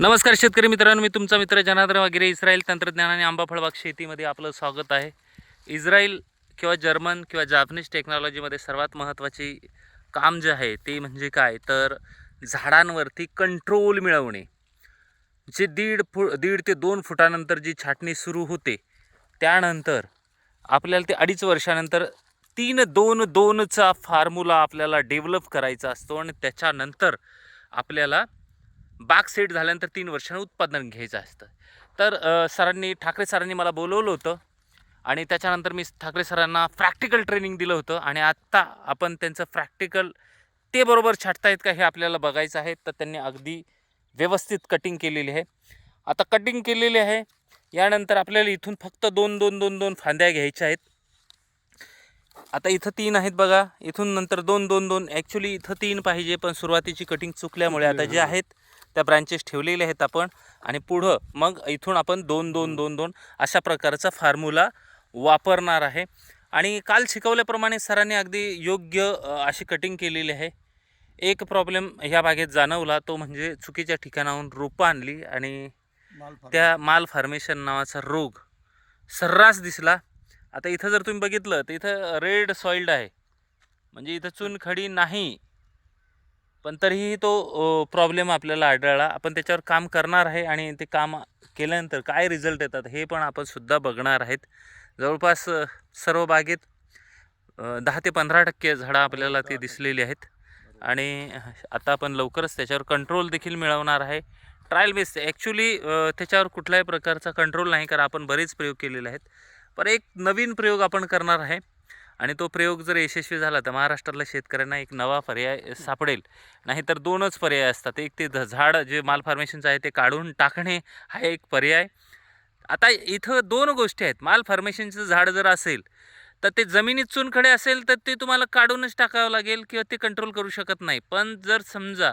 नमस्कार शेतकरी मित्रांनो मी तुमचा मित्र जनार्दन वगैरे. इस्रायल तंत्रज्ञान आणि आंबा फळबाग शेतीमध्ये आपलं स्वागत आहे. इस्रायल किंवा जर्मन किंवा जापनीज टेक्नॉलॉजीमध्ये सर्वात महत्त्वाची काम जे आहे ते म्हणजे काय? तर झाडांवरती कंट्रोल मिळवणे. जे दीड फु दीड ते दोन फुटानंतर जी छाटणी सुरू होते त्यानंतर आपल्याला ते अडीच वर्षानंतर तीन दोन दोनचा फॉर्म्युला आपल्याला डेव्हलप करायचा असतो आणि त्याच्यानंतर आपल्याला बाग सेट झाल्यानंतर तीन वर्षांनी उत्पादन घ्यायचं असतं. तर सरांनी ठाकरे सरांनी मला बोलवलं होतं आणि त्याच्यानंतर मी ठाकरे सरांना प्रॅक्टिकल ट्रेनिंग दिलं होतं आणि आत्ता आपण त्यांचं प्रॅक्टिकल ते बरोबर छाटतायत का हे आपल्याला बघायचं आहे. तर त्यांनी अगदी व्यवस्थित कटिंग केलेली आहे. आता कटिंग केलेली आहे. यानंतर आपल्याला इथून फक्त दोन दोन दोन दोन फांद्या घ्यायच्या आहेत. आता इथं तीन आहेत बघा. इथून नंतर दोन दोन दोन. ॲक्च्युली इथं तीन पाहिजे पण सुरुवातीची कटिंग चुकल्यामुळे आता जे आहेत त्या ब्रांचेस ठेवलेले आहेत आपण. आणि पुढं मग इथून आपण दोन दोन दोन दोन अशा प्रकारचा फॉर्म्युला वापरणार आहे. आणि काल शिकवल्याप्रमाणे सरांनी अगदी योग्य अशी कटिंग केलेली आहे. एक प्रॉब्लेम ह्या बागेत जाणवला तो म्हणजे चुकीच्या ठिकाणाहून रोपं आणली आणि त्या माल फार्मेशन नावाचा रोग सर्रास दिसला. आता इथं जर तुम्ही बघितलं तर इथं रेड सॉइल्ड आहे. म्हणजे इथं चुनखडी नाही. पण तरीही तो प्रॉब्लेम आपल्याला आढळला. आपण त्याच्यावर काम करणार आहे आणि ते काम केल्यानंतर काय रिझल्ट येतात हे पण आपण सुद्धा बघणार आहेत. जवळपास सर्व बागेत दहा ते पंधरा टक्के झाडं आपल्याला ते दिसलेली आहेत. आणि आता आपण लवकरच त्याच्यावर कंट्रोल देखील मिळवणार आहे. ट्रायल बेस ॲक्च्युली त्याच्यावर कुठल्याही प्रकारचा कंट्रोल नाही कारण आपण बरेच प्रयोग केलेले आहेत. पण एक नवीन प्रयोग आपण करणार आहे. आणि तो प्रयोग जर यशस्वी झाला तर महाराष्ट्रातल्या शेतकऱ्यांना एक नवा पर्याय सापडेल. नाहीतर दोनच पर्याय असतात. एक ते झाड जे माल फार्मेशनचं आहे ते काढून टाकणे हा एक पर्याय. आता इथं दोन गोष्टी आहेत. माल फार्मेशनचं झाड जर असेल तर ते जमिनीत चुनखडे असेल तर ते तुम्हाला काढूनच टाकावं लागेल किंवा ते कंट्रोल करू शकत नाही. पण जर समजा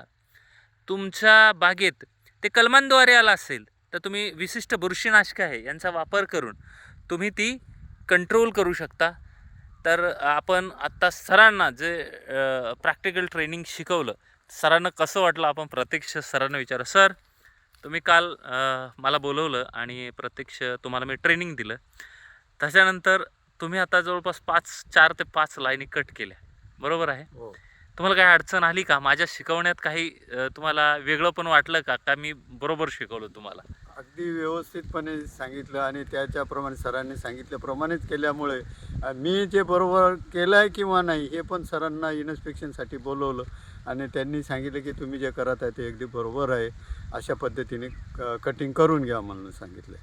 तुमच्या बागेत ते कलमांद्वारे आलं असेल तर तुम्ही विशिष्ट बुरशीनाशक आहे यांचा वापर करून तुम्ही ती कंट्रोल करू शकता. तर आपण आत्ता सरांना जे प्रॅक्टिकल ट्रेनिंग शिकवलं सरांना कसं वाटलं आपण प्रत्यक्ष सरांना विचारू? सर तुम्ही काल मला बोलवलं आणि प्रत्यक्ष तुम्हाला मी ट्रेनिंग दिलं. त्याच्यानंतर तुम्ही आता जवळपास पाच चार ते पाच लाईनी कट केल्या. बरोबर आहे? हो. तुम्हाला काही अडचण आली का? माझ्या शिकवण्यात काही तुम्हाला वेगळं पण वाटलं का? का मी बरोबर शिकवलं तुम्हाला? अगदी व्यवस्थितपणे सांगितलं आणि त्याच्याप्रमाणे सरांनी सांगितल्याप्रमाणेच केल्यामुळे मी जे बरोबर केलं आहे किंवा नाही हे पण सरांना इन्स्पेक्शनसाठी बोलवलं आणि त्यांनी सांगितलं की तुम्ही जे करत आहे ते अगदी बरोबर आहे. अशा पद्धतीने क कटिंग करून घ्या म्हणून सांगितलं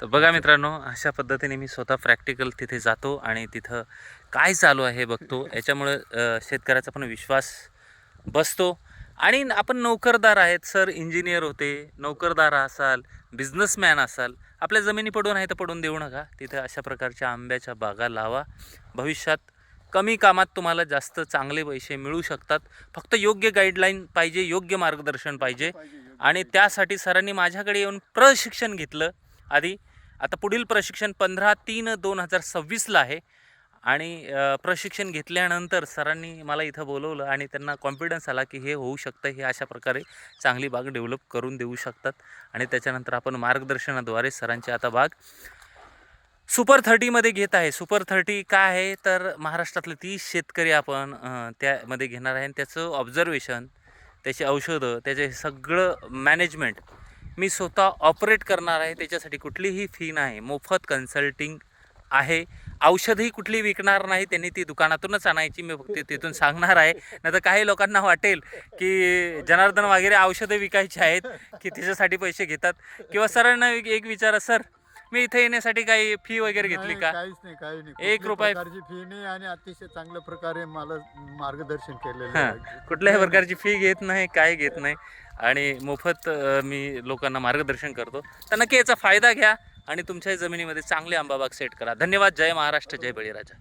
तर बघा मित्रांनो अशा पद्धतीने मी स्वतः प्रॅक्टिकल तिथे जातो आणि तिथं काय चालू आहे बघतो. याच्यामुळं शेतकऱ्याचा पण विश्वास बसतो. आणि आपण नोकरदार आहेत सर इंजिनियर होते नोकरदार असाल बिझनेसमॅन असाल आपल्या जमिनी पडून आहे तर पडून देऊ नका. तिथे अशा प्रकारच्या आंब्याच्या बागा लावा. भविष्यात कमी कामात तुम्हाला जास्त चांगले पैसे मिळू शकतात. फक्त योग्य गाईडलाईन पाहिजे योग्य मार्गदर्शन पाहिजे. आणि त्यासाठी सरांनी माझ्याकडे येऊन प्रशिक्षण घेतलं. आधी आता पुढील प्रशिक्षण पंधरा तीन दोन हजार सव्वीसला आहे. आणि प्रशिक्षण घेतल्यानंतर सरांनी मला इथं बोलवलं आणि त्यांना कॉन्फिडन्स आला की हे होऊ शकतं हे अशा प्रकारे चांगली बाग डेव्हलप करून देऊ शकतात. आणि त्याच्यानंतर आपण मार्गदर्शनाद्वारे सरांची आता बाग सुपर थर्टीमध्ये घेत आहे. सुपर थर्टी काय आहे? तर महाराष्ट्रातले तीस शेतकरी आपण त्यामध्ये घेणार आहे. आणि त्याचं ऑब्झर्वेशन त्याची औषधं त्याचे हे सगळं मॅनेजमेंट मी स्वतः ऑपरेट करणार आहे. त्याच्यासाठी कुठलीही फी नाही. मोफत कन्सल्टिंग आहे. औषधही कुठली विकणार नाही त्यांनी ती दुकानातूनच आणायची मी फक्त तिथून सांगणार आहे. नाही तर काही लोकांना वाटेल की जनार्दन वगैरे औषधं विकायची आहेत की त्याच्यासाठी पैसे घेतात. किंवा सरांना एक विचारा सर मी इथे येण्यासाठी काही फी वगैरे घेतली का? काहीच नाही काही नाही. एक रुपये- फी नाही आणि अतिशय चांगल्या प्रकारे मला मार्गदर्शन केलेलं हां कुठल्याही प्रकारची फी घेत नाही काय घेत नाही. आणि मोफत मी लोकांना मार्गदर्शन करतो. तर नक्की याचा फायदा घ्या. आणि तुमच्याही जमिनीमध्ये चांगले आंबाबाग सेट करा. धन्यवाद. जय महाराष्ट्र. जय बळीराजा.